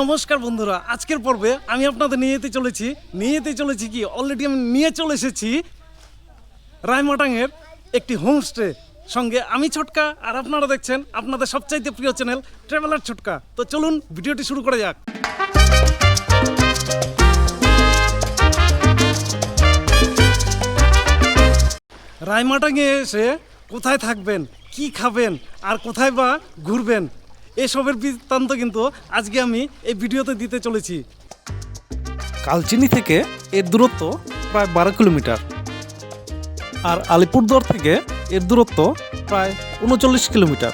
নমস্কার বন্ধুরা, আজকের পর্বে আমি আপনাদের নিয়ে যেতে চলেছি নিয়ে যেতে চলেছি কি অলরেডি আমি নিয়ে চলে এসেছি রায়মাটাংয়ের একটি হোমস্টে সঙ্গে আমি ছোটকা আর আপনারা দেখছেন আপনাদের সবচাইতে প্রিয় চ্যানেল ট্রাভেলার ছোটকা। তো চলুন ভিডিওটি শুরু করা যাক। রায়মাটাঙে এসে কোথায় থাকবেন, কি খাবেন, আর কোথায় বা ঘুরবেন এসবের বৃত্তান্ত কিন্তু আজকে আমি এই ভিডিওতে দিতে চলেছি। কালচিনি থেকে এর দূরত্ব প্রায় বারো কিলোমিটার আর আলিপুরদুয়ার থেকে এর দূরত্ব প্রায় উনচল্লিশ কিলোমিটার।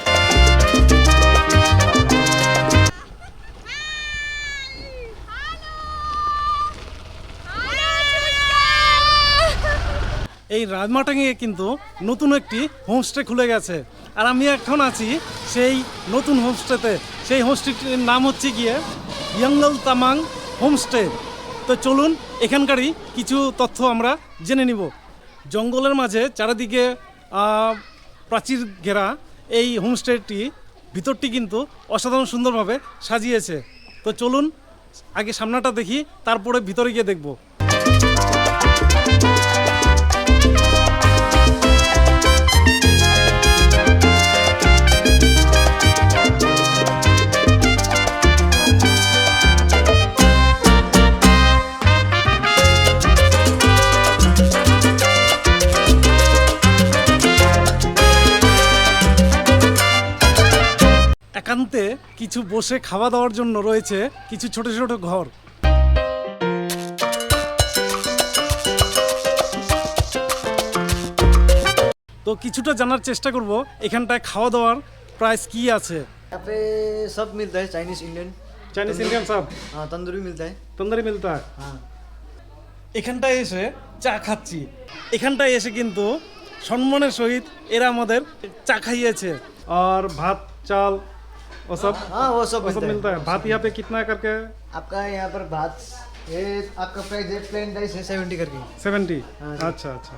এই রাজমাটাঙে কিন্তু নতুন একটি হোমস্টে খুলে গেছে। আর আমি এখন আছি সেই নতুন হোমস্টেতে। সেই হোমস্টেটির নাম হচ্ছে গিয়ে ইয়াঙ্গল তামাং হোমস্টে। তো চলুন এখানকারই কিছু তথ্য আমরা জেনে নিব। জঙ্গলের মাঝে চারিদিকে প্রাচীর ঘেরা এই হোমস্টেটি ভিতরটি কিন্তু অসাধারণ সুন্দরভাবে সাজিয়েছে। তো চলুন আগে সামনাটা দেখি, তারপরে ভিতরে গিয়ে দেখব। একান্তে কিছু বসে খাওয়া দাওয়ার জন্য রয়েছে কিছু ছোট ছোট ঘর তো কিছুটা জানার চেষ্টা করব এখানটায় খাওয়া দাওয়ার প্রাইস কি আছে यहाँ पे सब मिलता है चाइनीज इंडियन চাইনিজ ইন্ডিয়ান সব हाँ तंदूरी मिलता है তন্দুরি মিলতা हाँ এখানটায় এসে চা খাচ্ছি এখানটায় এসে কিন্তু সম্মানের সহিত এরা আমাদের চা খাইয়েছে আর ভাত চাল ও সব हाँ वो सब वो सब मिलता मिलता है है भात यहाँ पे कितना करके आपका यहाँ पर भात ये आपका प्राइस है प्लेन राइस है सेवेंटी करके সেভেন্টি হ্যাঁ। আচ্ছা আচ্ছা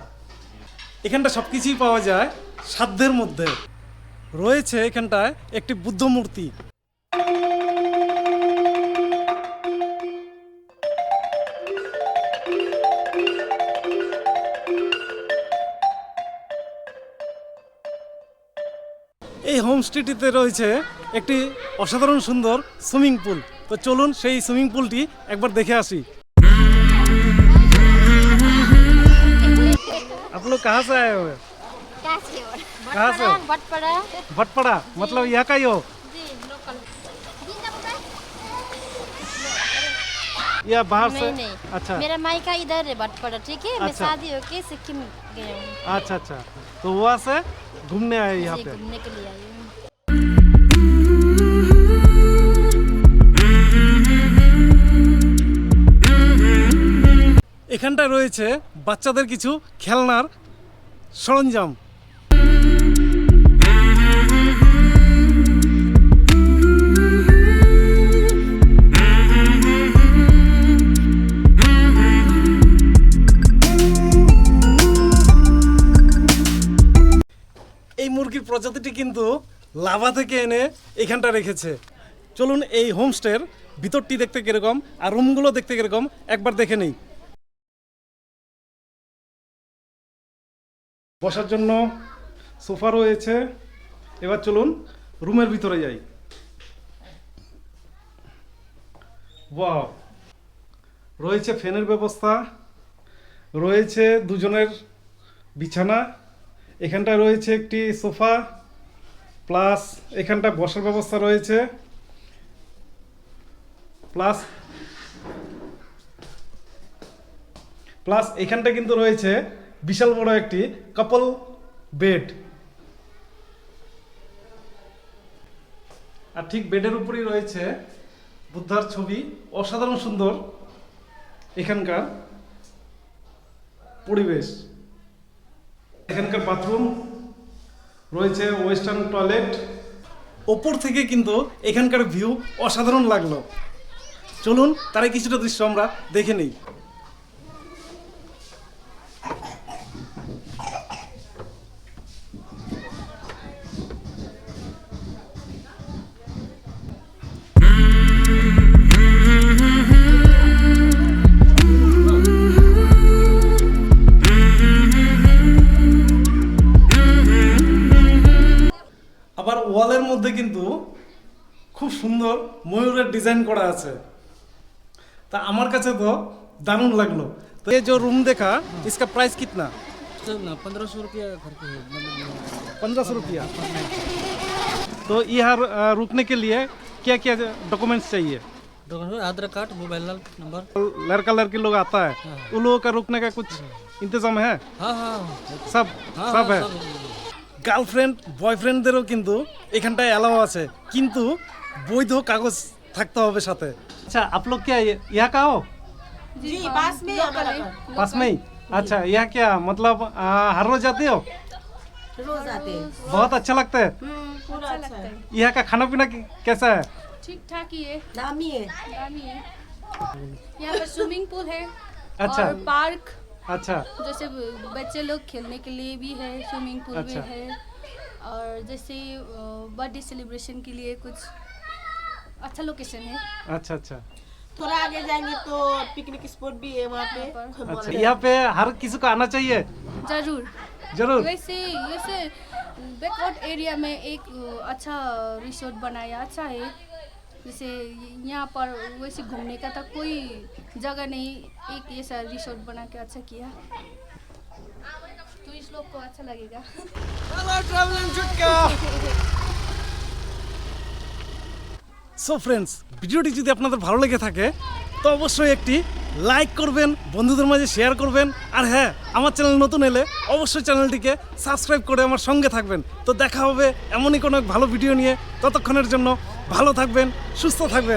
এখানটা সব কিছুই পাওয়া যায় সাধ্যের মধ্যে রয়েছে এখানটায় একটি বুদ্ধ মূর্তি এই হোমস্টেটিতে রয়েছে একটি অসাধারণ সুন্দর সুইমিং পুল তো চলুন সেই সুইমিং পুলটি একবার দেখে আসি आप लोग कहाँ से आए हुए क्या से हो कहाँ से हो? भटपड़ा भटपड़ा मतलब यहाँ का ही हो जी लोकल जिंदा पता या बाहर से नहीं नहीं अच्छा मेरा मायका इधर है भटपड़ा ठीक है मैं अच्छा। शादी होके सिक्किम गया हूँ अच्छा अच्छा तो वहाँ से घूमने आए यहाँ जी, पे घूमने के लिए आई এখানটায় রয়েছে বাচ্চাদের কিছু খেলনার সরঞ্জাম। এই মুরগির প্রজাতিটি কিন্তু লাভা থেকে এনে এখানটা রেখেছে। চলুন এই হোমস্টের ভিতরটি দেখতে কীরকম আর রুমগুলো দেখতে কীরকম একবার দেখে নেই। বসার জন্য সোফা রয়েছে। এবার চলুন রুমের ভিতরে যাই। ওয়াও, রয়েছে ফ্যানের ব্যবস্থা, রয়েছে দুজনের বিছানা, এখানটায় রয়েছে একটি সোফা, প্লাস এখানটায় বসার ব্যবস্থা রয়েছে। প্লাস প্লাস এখানটা কিন্তু রয়েছে বিশাল বড় একটি কাপল বেড আর ঠিক বেডের উপরেই রয়েছে বুদ্ধার ছবি, অসাধারণ সুন্দর এখানকার পরিবেশ। এখানকার বাথরুম রয়েছে ওয়েস্টার্ন টয়লেট ওপর থেকে কিন্তু এখানকার ভিউ অসাধারণ লাগল। চলুন তার কিছুটা দৃশ্য আমরা দেখে নিই। ময়ূরের ডিজাইন করা আছে তা আমার কাছে তো দারুণ লাগলো তো ये जो रूम देखा इसका प्राइस कितना पंद्रह सौ रुपया घर के है मतलब पंद्रह सौ रुपया तो यहाँ अ, रुकने के लिए क्या क्या डॉक्यूमेंट्स चाहिए दुकान में आधार कार्ड मोबाइल नंबर लड़का लड़की लोग आता है उन लोगों का रुकने का कुछ इंतजाम है हाँ हाँ सब हाँ सब हाँ, है গার্লফ্রেন্ড বয়ফ্রেন্ডদেরও কিন্তু এখানটায় অ্যালাও আছে কিন্তু বৈধ কাগজ থাকতে হবে সাথে আচ্ছা आप लोग क्या यहाँ का हो जी पास में लोकल है पास में ही अच्छा यहाँ क्या मतलब आ, हर रोज आते हो रोज आते हैं बहुत अच्छा लगता है पूरा अच्छा है यहाँ का खाना पीना कि- कैसा है ठीक ठाक ही है नामी है नामी है यहाँ पर स्विमिंग पूल है अच्छा और पार्क अच्छा जैसे बच्चे लोग खेलने के लिए भी है स्विमिंग पूल अच्छा। भी है और जैसे बर्थडे सेलिब्रेशन के लिए कुछ अच्छा लोकेशन है। अच्छा अच्छा। थोड़ा आगे जाएँगे तो पिकनिक स्पॉट भी है वहाँ पे। अच्छा यहाँ पे हर किसी को आना चाहिए? ज़रूर। ज़रूर। वैसे वैसे बैकवर्ड एरिया में एक अच्छा रिसोर्ट बनाया अच्छा है। जैसे यहाँ पर वैसे घूमने का था कोई जगह नहीं एक ऐसा रिसोर्ट बना के अच्छा किया। तो इस लोग को अच्छा लगेगा। সো ফ্রেন্ডস ভিডিওটি যদি আপনাদের ভালো লেগে থাকে, তো অবশ্যই একটি লাইক করবেন, বন্ধুদের মাঝে শেয়ার করবেন। আর হ্যাঁ আমার চ্যানেল নতুন এলে অবশ্যই চ্যানেলটিকে সাবস্ক্রাইব করে আমার সঙ্গে থাকবেন। তো দেখা হবে এমনই কোনো ভালো ভিডিও নিয়ে। ততক্ষণের জন্য ভালো থাকবেন, সুস্থ থাকবেন।